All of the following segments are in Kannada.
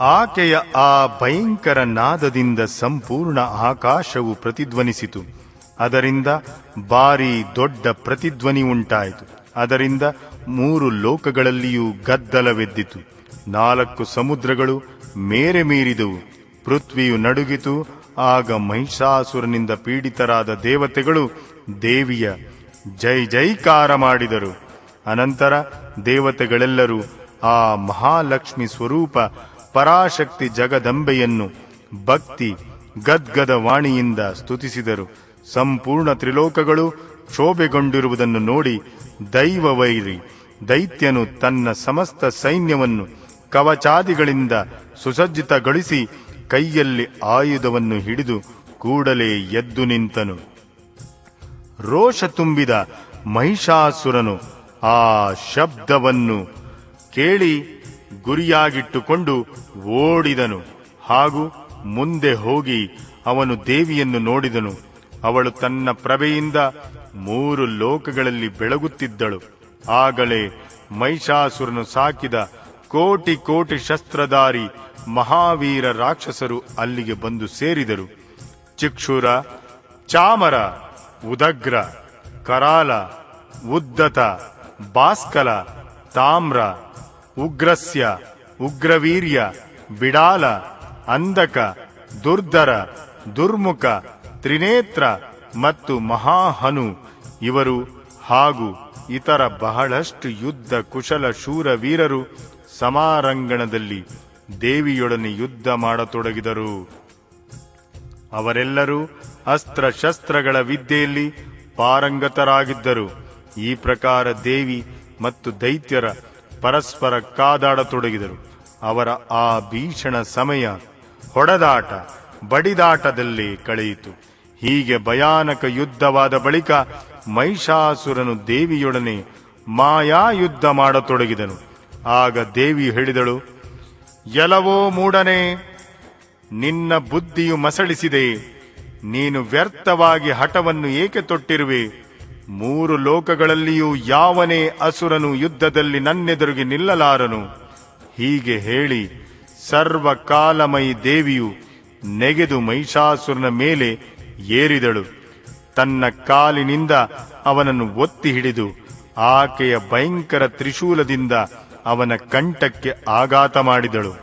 ಆಕೆಯ ಆ ಭಯಂಕರ ನಾದದಿಂದ ಸಂಪೂರ್ಣ ಆಕಾಶವು ಪ್ರತಿಧ್ವನಿಸಿತು. ಅದರಿಂದ ಭಾರಿ ದೊಡ್ಡ ಪ್ರತಿಧ್ವನಿ ಉಂಟಾಯಿತು. ಅದರಿಂದ ಮೂರು ಲೋಕಗಳಲ್ಲಿಯೂ ಗದ್ದಲವೆದ್ದಿತು. ನಾಲ್ಕು ಸಮುದ್ರಗಳು ಮೇರೆ ಮೀರಿದವು. ಪೃಥ್ವಿಯು ನಡುಗಿತು. ಆಗ ಮಹಿಷಾಸುರನಿಂದ ಪೀಡಿತರಾದ ದೇವತೆಗಳು ದೇವಿಯ ಜೈ ಜೈಕಾರ ಮಾಡಿದರು. ಅನಂತರ ದೇವತೆಗಳೆಲ್ಲರೂ ಆ ಮಹಾಲಕ್ಷ್ಮಿ ಸ್ವರೂಪ ಪರಾಶಕ್ತಿ ಜಗದಂಬೆಯನ್ನು ಭಕ್ತಿ ಗದ್ಗದ ವಾಣಿಯಿಂದ ಸ್ತುತಿಸಿದರು. ಸಂಪೂರ್ಣ ತ್ರಿಲೋಕಗಳು ಕ್ಷೋಭೆಗೊಂಡಿರುವುದನ್ನು ನೋಡಿ ದೈವವೈರಿ ದೈತ್ಯನು ತನ್ನ ಸಮಸ್ತ ಸೈನ್ಯವನ್ನು ಕವಚಾದಿಗಳಿಂದ ಸುಸಜ್ಜಿತಗೊಳಿಸಿ ಕೈಯಲ್ಲಿ ಆಯುಧವನ್ನು ಹಿಡಿದು ಕೂಡಲೇ ಎದ್ದು ನಿಂತನು. ರೋಷ ತುಂಬಿದ ಮಹಿಷಾಸುರನು ಆ ಶಬ್ದವನ್ನು ಕೇಳಿ ಗುರಿಯಾಗಿಟ್ಟುಕೊಂಡು ಓಡಿದನು ಹಾಗೂ ಮುಂದೆ ಹೋಗಿ ಅವನು ದೇವಿಯನ್ನು ನೋಡಿದನು. ಅವಳು ತನ್ನ ಪ್ರಭೆಯಿಂದ ಮೂರು ಲೋಕಗಳಲ್ಲಿ ಬೆಳಗುತ್ತಿದ್ದಳು. ಆಗಲೇ ಮಹಿಷಾಸುರನು ಸಾಕಿದ ಕೋಟಿ ಕೋಟಿ ಶಸ್ತ್ರಧಾರಿ ಮಹಾವೀರ ರಾಕ್ಷಸರು ಅಲ್ಲಿಗೆ ಬಂದು ಸೇರಿದರು. ಚಿಕ್ಷುರ, ಚಾಮರ, ಉದಗ್ರ, ಕರಾಲ, ಉದ್ದತ, ಭಾಸ್ಕಲ, ತಾಮ್ರ ಉಗ್ರಸ್ಯ, ಉಗ್ರವೀರ್ಯ, ಬಿಡಾಲ ಅಂದಕ ದುರ್ಧರ, ದುರ್ಮುಖ, ತ್ರಿನೇತ್ರ ಮತ್ತು ಮಹಾಹನು. ಇವರು ಹಾಗೂ ಇತರ ಬಹಳಷ್ಟು ಯುದ್ಧ ಕುಶಲ ಶೂರ ವೀರರು ಸಮಾರಂಗಣದಲ್ಲಿ ದೇವಿಯೊಡನೆ ಯುದ್ಧ ಮಾಡತೊಡಗಿದರು. ಅವರೆಲ್ಲರೂ ಅಸ್ತ್ರ ಶಸ್ತ್ರಗಳ ವಿದ್ಯೆಯಲ್ಲಿ ಪಾರಂಗತರಾಗಿದ್ದರು. ಈ ಪ್ರಕಾರ ದೇವಿ ಮತ್ತು ದೈತ್ಯರ ಪರಸ್ಪರ ಕಾದಾಡತೊಡಗಿದರು. ಅವರ ಆ ಭೀಷಣ ಸಮಯ ಹೊಡೆದಾಟ ಬಡಿದಾಟದಲ್ಲಿ ಕಳೆಯಿತು. ಹೀಗೆ ಭಯಾನಕ ಯುದ್ಧವಾದ ಬಳಿಕ ಮಹಿಷಾಸುರನು ದೇವಿಯೊಡನೆ ಮಾಯಾ ಯುದ್ಧ ಮಾಡತೊಡಗಿದನು. ಆಗ ದೇವಿ ಹೇಳಿದಳು ಎಲವೋ ಮೂಡನೆ, ನಿನ್ನ ಬುದ್ಧಿಯು ಮಸಳಿಸಿದೆ. ನೀನು ವ್ಯರ್ಥವಾಗಿ ಹಠವನ್ನು ಏಕೆ ತೊಟ್ಟಿರುವೆ? ಮೂರು ಲೋಕಗಳಲ್ಲಿಯೂ ಯಾವನೇ ಅಸುರನು ಯುದ್ಧದಲ್ಲಿ ನನ್ನೆದುರಿಗೆ ನಿಲ್ಲಲಾರನು, ಹೀಗೆ ಹೇಳಿ ಸರ್ವಕಾಲಮಯಿ ದೇವಿಯು ನೆಗೆದು ಮಹಿಷಾಸುರನ ಮೇಲೆ ಏರಿದಳು. ತನ್ನ ಕಾಲಿನಿಂದ ಅವನನ್ನು ಒತ್ತಿ ಹಿಡಿದು ಆಕೆಯ ಭಯಂಕರ ತ್ರಿಶೂಲದಿಂದ ಅವನ ಕಂಠಕ್ಕೆ ಆಘಾತ ಮಾಡಿದಳು.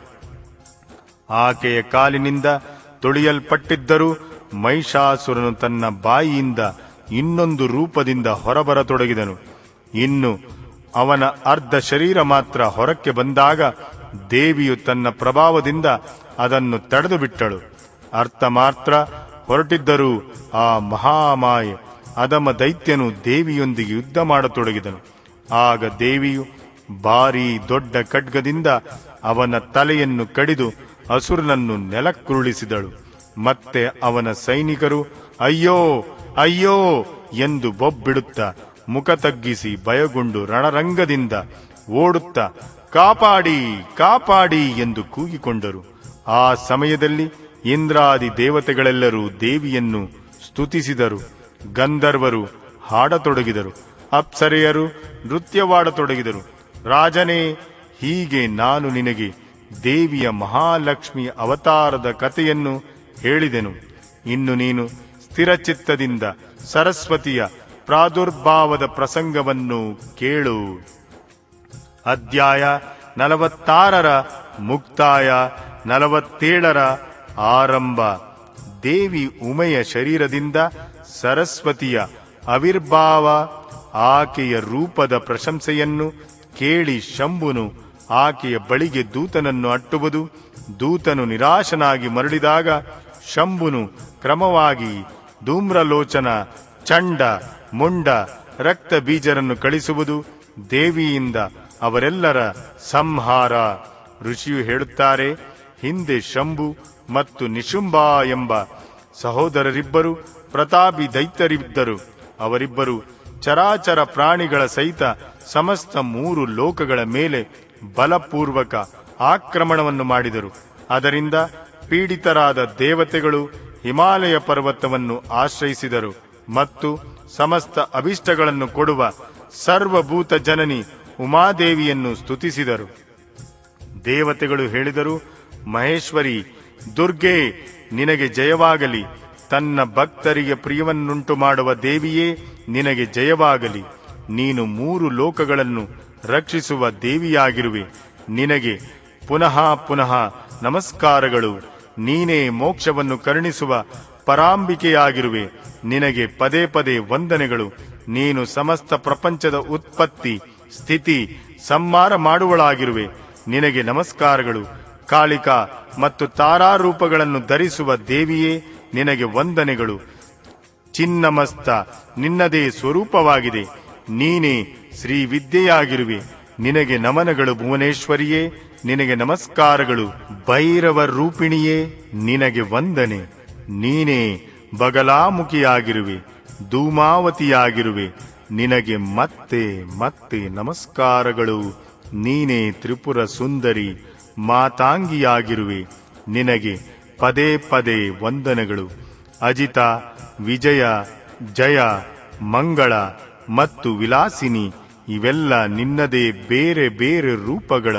ಆಕೆಯ ಕಾಲಿನಿಂದ ತುಳಿಯಲ್ಪಟ್ಟಿದ್ದರೂ ಮಹಿಷಾಸುರನು ತನ್ನ ಬಾಯಿಯಿಂದ ಇನ್ನೊಂದು ರೂಪದಿಂದ ಹೊರಬರತೊಡಗಿದನು. ಇನ್ನು ಅವನ ಅರ್ಧ ಶರೀರ ಮಾತ್ರ ಹೊರಕ್ಕೆ ಬಂದಾಗ ದೇವಿಯು ತನ್ನ ಪ್ರಭಾವದಿಂದ ಅದನ್ನು ತಡೆದು ಬಿಟ್ಟಳು. ಅರ್ಥ ಮಾತ್ರ ಹೊರಟಿದ್ದರೂ ಆ ಮಹಾಮಾಯೆ ಅದಮ ದೈತ್ಯನು ದೇವಿಯೊಂದಿಗೆ ಯುದ್ಧ ಮಾಡತೊಡಗಿದನು. ಆಗ ದೇವಿಯು ಭಾರೀ ದೊಡ್ಡ ಖಡ್ಗದಿಂದ ಅವನ ತಲೆಯನ್ನು ಕಡಿದು ಅಸುರನನ್ನು ನೆಲಕ್ಕುರುಳಿಸಿದಳು. ಮತ್ತೆ ಅವನ ಸೈನಿಕರು, ಅಯ್ಯೋ ಅಯ್ಯೋ ಎಂದು ಬೊಬ್ಬಿಡುತ್ತ ಮುಖ ತಗ್ಗಿಸಿ ಭಯಗೊಂಡು ರಣರಂಗದಿಂದ ಓಡುತ್ತಾ, ಕಾಪಾಡಿ ಕಾಪಾಡಿ ಎಂದು ಕೂಗಿಕೊಂಡರು. ಆ ಸಮಯದಲ್ಲಿ ಇಂದ್ರಾದಿ ದೇವತೆಗಳೆಲ್ಲರೂ ದೇವಿಯನ್ನು ಸ್ತುತಿಸಿದರು. ಗಂಧರ್ವರು ಹಾಡತೊಡಗಿದರು. ಅಪ್ಸರೆಯರು ನೃತ್ಯವಾಡತೊಡಗಿದರು. ರಾಜನೇ, ಹೀಗೆ ನಾನು ನಿನಗೆ ದೇವಿಯ ಮಹಾಲಕ್ಷ್ಮಿ ಅವತಾರದ ಕಥೆಯನ್ನು ಹೇಳಿದೆನು. ಇನ್ನು ನೀನು ಸ್ಥಿರಚಿತ್ತದಿಂದ ಸರಸ್ವತಿಯ ಪ್ರಾದುರ್ಭಾವದ ಪ್ರಸಂಗವನ್ನು ಕೇಳು. ಅಧ್ಯಾಯ ನಲವತ್ತಾರರ ಮುಕ್ತಾಯ ನಲವತ್ತೇಳರ ಆರಂಭ. ದೇವಿ ಉಮೆಯ ಶರೀರದಿಂದ ಸರಸ್ವತಿಯ ಅವಿರ್ಭಾವ ಆಕೆಯ ರೂಪದ ಪ್ರಶಂಸೆಯನ್ನು ಕೇಳಿ ಶಂಭುನು ಆಕೆಯ ಬಳಿಗೆ ದೂತನನ್ನು ಅಟ್ಟುವುದು. ದೂತನು ನಿರಾಶನಾಗಿ ಮರಳಿದಾಗ ಶಂಭುನು ಕ್ರಮವಾಗಿ ಧೂಮ್ರಲೋಚನ, ಚಂಡ, ಮುಂಡ, ರಕ್ತ ಬೀಜರನ್ನು ಕಳಿಸುವುದು ದೇವಿಯಿಂದ ಅವರೆಲ್ಲರ ಸಂಹಾರ. ಋಷಿಯು ಹೇಳುತ್ತಾರೆ, ಹಿಂದೆ ಶಂಭು ಮತ್ತು ನಿಶುಂಬ ಎಂಬ ಸಹೋದರರಿಬ್ಬರು, ಪ್ರತಾಪಿ ದೈತ್ಯರಿದ್ದರು. ಅವರಿಬ್ಬರು ಚರಾಚರ ಪ್ರಾಣಿಗಳ ಸಹಿತ ಸಮಸ್ತ ಮೂರು ಲೋಕಗಳ ಮೇಲೆ ಬಲಪೂರ್ವಕ ಆಕ್ರಮಣವನ್ನು ಮಾಡಿದರು. ಅದರಿಂದ ಪೀಡಿತರಾದ ದೇವತೆಗಳು ಹಿಮಾಲಯ ಪರ್ವತವನ್ನು ಆಶ್ರಯಿಸಿದರು ಮತ್ತು ಸಮಸ್ತ ಅಭಿಷ್ಟಗಳನ್ನು ಕೊಡುವ ಸರ್ವಭೂತ ಜನನಿ ಉಮಾದೇವಿಯನ್ನು ಸ್ತುತಿಸಿದರು. ದೇವತೆಗಳು ಹೇಳಿದರು, ಮಹೇಶ್ವರಿ, ದುರ್ಗೆ, ನಿನಗೆ ಜಯವಾಗಲಿ. ತನ್ನ ಭಕ್ತರಿಗೆ ಪ್ರಿಯವನ್ನುಂಟು ಮಾಡುವ ದೇವಿಯೇ ನಿನಗೆ ಜಯವಾಗಲಿ. ನೀನು ಮೂರು ಲೋಕಗಳನ್ನು ರಕ್ಷಿಸುವ ದೇವಿಯಾಗಿರುವೆ. ನಿನಗೆ ಪುನಃ ಪುನಃ ನಮಸ್ಕಾರಗಳು. ನೀನೇ ಮೋಕ್ಷವನ್ನು ಕರುಣಿಸುವ ಪರಾಂಬಿಕೆಯಾಗಿರುವೆ. ನಿನಗೆ ಪದೇ ಪದೇ ವಂದನೆಗಳು. ನೀನು ಸಮಸ್ತ ಪ್ರಪಂಚದ ಉತ್ಪತ್ತಿ, ಸ್ಥಿತಿ, ಸಂಹಾರ ಮಾಡುವಳಾಗಿರುವೆ. ನಿನಗೆ ನಮಸ್ಕಾರಗಳು. ಕಾಳಿಕಾ ಮತ್ತು ತಾರಾರೂಪಗಳನ್ನು ಧರಿಸುವ ದೇವಿಯೇ, ನಿನಗೆ ವಂದನೆಗಳು. ಚಿನ್ನಮಸ್ತ, ನಿನ್ನದೇ ಸ್ವರೂಪವಾಗಿದೆ. ನೀನೇ ಶ್ರೀ ವಿದ್ಯೆಯಾಗಿರುವೆ. ನಿನಗೆ ನಮನಗಳು ಭುವನೇಶ್ವರಿಯೇ. ನಿನಗೆ ನಮಸ್ಕಾರಗಳು. ಭೈರವ ರೂಪಿಣಿಯೇ, ನಿನಗೆ ವಂದನೆ. ನೀನೇ ಬಗಲಾಮುಖಿಯಾಗಿರುವೆ, ಧೂಮಾವತಿಯಾಗಿರುವೆ. ನಿನಗೆ ಮತ್ತೆ ಮತ್ತೆ ನಮಸ್ಕಾರಗಳು. ನೀನೇ ತ್ರಿಪುರ ಸುಂದರಿ, ಮಾತಾಂಗಿಯಾಗಿರುವೆ. ನಿನಗೆ ಪದೇ ಪದೇ ವಂದನೆಗಳು. ಅಜಿತ, ವಿಜಯ, ಜಯ, ಮಂಗಳ ಮತ್ತು ವಿಲಾಸಿನಿ, ಇವೆಲ್ಲ ನಿನ್ನದೇ ಬೇರೆ ಬೇರೆ ರೂಪಗಳ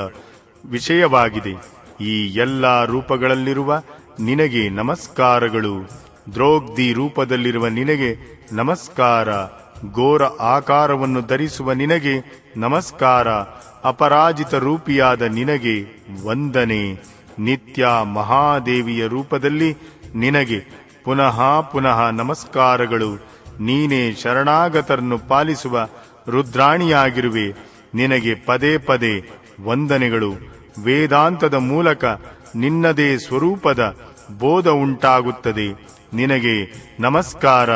ವಿಷಯವಾಗಿದೆ. ಈ ಎಲ್ಲ ರೂಪಗಳಲ್ಲಿರುವ ನಿನಗೆ ನಮಸ್ಕಾರಗಳು. ದ್ರೋಗ್ದಿ ರೂಪದಲ್ಲಿರುವ ನಿನಗೆ ನಮಸ್ಕಾರ. ಘೋರ ಆಕಾರವನ್ನು ಧರಿಸುವ ನಿನಗೆ ನಮಸ್ಕಾರ. ಅಪರಾಜಿತ ರೂಪಿಯಾದ ನಿನಗೆ ವಂದನೆ. ನಿತ್ಯ ಮಹಾದೇವಿಯ ರೂಪದಲ್ಲಿ ನಿನಗೆ ಪುನಃ ಪುನಃ ನಮಸ್ಕಾರಗಳು. ನೀನೇ ಶರಣಾಗತರನ್ನು ಪಾಲಿಸುವ ರುದ್ರಾಣಿಯಾಗಿರುವೆ. ನಿನಗೆ ಪದೇ ಪದೇ ವಂದನೆಗಳು. ವೇದಾಂತದ ಮೂಲಕ ನಿನ್ನದೇ ಸ್ವರೂಪದ ಬೋಧ ಉಂಟಾಗುತ್ತದೆ. ನಿನಗೆ ನಮಸ್ಕಾರ.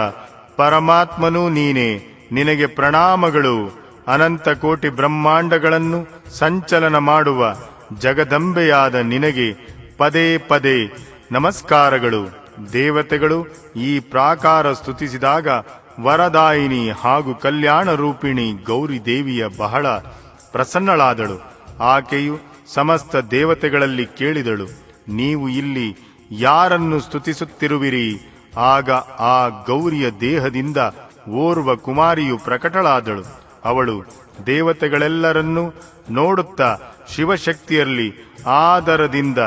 ಪರಮಾತ್ಮನೂ ನೀನೇ. ನಿನಗೆ ಪ್ರಣಾಮಗಳು. ಅನಂತ ಕೋಟಿ ಬ್ರಹ್ಮಾಂಡಗಳನ್ನು ಸಂಚಲನ ಮಾಡುವ ಜಗದಂಬೆಯಾದ ನಿನಗೆ ಪದೇ ಪದೇ ನಮಸ್ಕಾರಗಳು. ದೇವತೆಗಳು ಈ ಪ್ರಾಕಾರ ಸ್ತುತಿಸಿದಾಗ ವರದಾಯಿನಿ ಹಾಗೂ ಕಲ್ಯಾಣ ರೂಪಿಣಿ ಗೌರಿ ದೇವಿಯ ಬಹಳ ಪ್ರಸನ್ನಳಾದಳು. ಆಕೆಯು ಸಮಸ್ತ ದೇವತೆಗಳಲ್ಲಿ ಕೇಳಿದಳು, ನೀವು ಇಲ್ಲಿ ಯಾರನ್ನು ಸ್ತುತಿಸುತ್ತಿರುವಿರಿ? ಆಗ ಆ ಗೌರಿಯ ದೇಹದಿಂದ ಓರ್ವ ಕುಮಾರಿಯು ಪ್ರಕಟಳಾದಳು. ಅವಳು ದೇವತೆಗಳೆಲ್ಲರನ್ನೂ ನೋಡುತ್ತಾ ಶಿವಶಕ್ತಿಯಲ್ಲಿ ಆದರದಿಂದ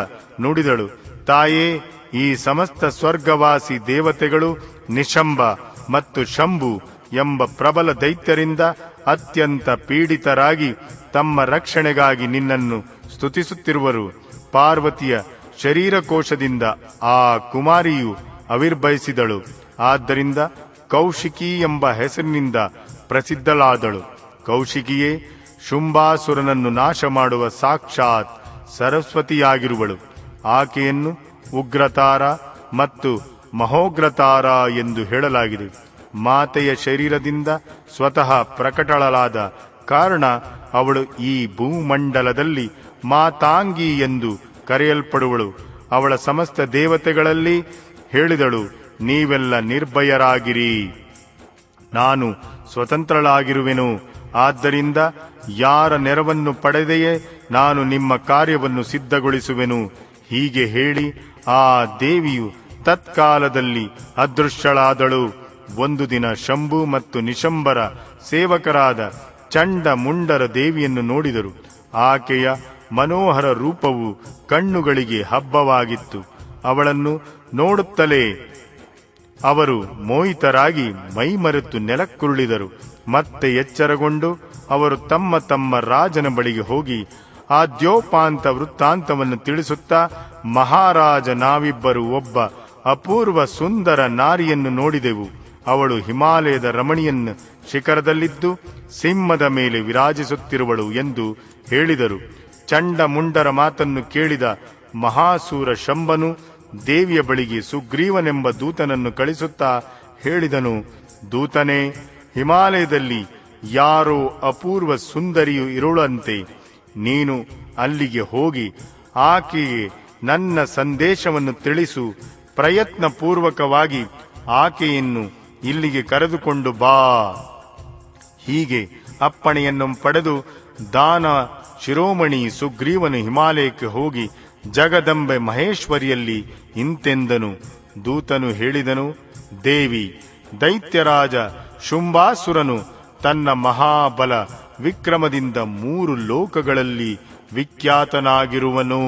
ನುಡಿದಳು, ತಾಯೇ, ಈ ಸಮಸ್ತ ಸ್ವರ್ಗವಾಸಿ ದೇವತೆಗಳು ನಿಶಂಬ ಮತ್ತು ಶಂಭು ಎಂಬ ಪ್ರಬಲ ದೈತ್ಯರಿಂದ ಅತ್ಯಂತ ಪೀಡಿತರಾಗಿ ತಮ್ಮ ರಕ್ಷಣೆಗಾಗಿ ನಿನ್ನನ್ನು ಸ್ತುತಿಸುತ್ತಿರುವರು. ಪಾರ್ವತಿಯ ಶರೀರಕೋಶದಿಂದ ಆ ಕುಮಾರಿಯು ಅವಿರ್ಭವಿಸಿದಳು. ಆದ್ದರಿಂದ ಕೌಶಿಕಿ ಎಂಬ ಹೆಸರಿನಿಂದ ಪ್ರಸಿದ್ಧಳಾದಳು. ಕೌಶಿಕಿಯೇ, ಶುಂಭಾಸುರನನ್ನು ನಾಶ ಮಾಡುವ ಸಾಕ್ಷಾತ್ ಸರಸ್ವತಿಯಾಗಿರುವಳು. ಆಕೆಯನ್ನು ಉಗ್ರತಾರ ಮತ್ತು ಮಹೋಗ್ರತಾರ ಎಂದು ಹೇಳಲಾಗಿದೆ. ಮಾತೆಯ ಶರೀರದಿಂದ ಸ್ವತಃ ಪ್ರಕಟಳಲಾದ ಕಾರಣ ಅವಳು ಈ ಭೂಮಂಡಲದಲ್ಲಿ ಮಾತಾಂಗಿ ಎಂದು ಕರೆಯಲ್ಪಡುವಳು. ಅವಳ ಸಮಸ್ತ ದೇವತೆಗಳಲ್ಲಿ ಹೇಳಿದಳು, ನೀವೆಲ್ಲ ನಿರ್ಭಯರಾಗಿರಿ. ನಾನು ಸ್ವತಂತ್ರಳಾಗಿರುವೆನು. ಆದ್ದರಿಂದ ಯಾರ ನೆರವನ್ನು ಪಡೆದೆಯೇ ನಾನು ನಿಮ್ಮ ಕಾರ್ಯವನ್ನು ಸಿದ್ಧಗೊಳಿಸುವೆನು. ಹೀಗೆ ಹೇಳಿ ಆ ದೇವಿಯು ತತ್ಕಾಲದಲ್ಲಿ ಅದೃಶ್ಯಳಾದಳು ಒಂದು ದಿನ ಶಂಭು ಮತ್ತು ನಿಶಂಬರ ಸೇವಕರಾದ ಚಂಡ ಮುಂಡರ ದೇವಿಯನ್ನು ನೋಡಿದರು. ಆಕೆಯ ಮನೋಹರ ರೂಪವು ಕಣ್ಣುಗಳಿಗೆ ಹಬ್ಬವಾಗಿತ್ತು. ಅವಳನ್ನು ನೋಡುತ್ತಲೇ ಅವರು ಮೋಹಿತರಾಗಿ ಮೈಮರೆತು ನೆಲಕ್ಕುರುಳಿದರು. ಮತ್ತೆ ಎಚ್ಚರಗೊಂಡು ಅವರು ತಮ್ಮ ತಮ್ಮ ರಾಜನ ಬಳಿಗೆ ಹೋಗಿ ಆ ದ್ಯೋಪಾಂತ ವೃತ್ತಾಂತವನ್ನು ತಿಳಿಸುತ್ತಾ ಮಹಾರಾಜ ನಾವಿಬ್ಬರು ಒಬ್ಬ ಅಪೂರ್ವ ಸುಂದರ ನಾರಿಯನ್ನು ನೋಡಿದೆವು. ಅವಳು ಹಿಮಾಲಯದ ರಮಣಿಯನ್ನು ಶಿಖರದಲ್ಲಿದ್ದು ಸಿಂಹದ ಮೇಲೆ ವಿರಾಜಿಸುತ್ತಿರುವಳು ಎಂದು ಹೇಳಿದರು. ಚಂಡ ಮುಂಡರ ಮಾತನ್ನು ಕೇಳಿದ ಮಹಾಸೂರ ಶಂಬನು ದೇವಿಯ ಬಳಿಗೆ ಸುಗ್ರೀವನೆಂಬ ದೂತನನ್ನು ಕಳಿಸುತ್ತಾ ಹೇಳಿದನು, ದೂತನೇ, ಹಿಮಾಲಯದಲ್ಲಿ ಯಾರೋ ಅಪೂರ್ವ ಸುಂದರಿಯು ಇರುಳಂತೆ, ನೀನು ಅಲ್ಲಿಗೆ ಹೋಗಿ ಆಕೆಗೆ ನನ್ನ ಸಂದೇಶವನ್ನು ತಿಳಿಸು, ಪ್ರಯತ್ನಪೂರ್ವಕವಾಗಿ ಆಕೆಯನ್ನು ಇಲ್ಲಿಗೆ ಕರೆದುಕೊಂಡು ಬಾ. ಹೀಗೆ ಅಪ್ಪಣೆಯನ್ನು ಪಡೆದು ದಾನ ಶಿರೋಮಣಿ ಸುಗ್ರೀವನು ಹಿಮಾಲಯಕ್ಕೆ ಹೋಗಿ ಜಗದಂಬೆ ಮಹೇಶ್ವರಿಯಲ್ಲಿ ಇಂತೆಂದನು. ದೂತನು ಹೇಳಿದನು, ದೇವಿ, ದೈತ್ಯರಾಜ ಶುಂಭಾಸುರನು ತನ್ನ ಮಹಾಬಲ ವಿಕ್ರಮದಿಂದ ಮೂರು ಲೋಕಗಳಲ್ಲಿ ವಿಖ್ಯಾತನಾಗಿರುವನು.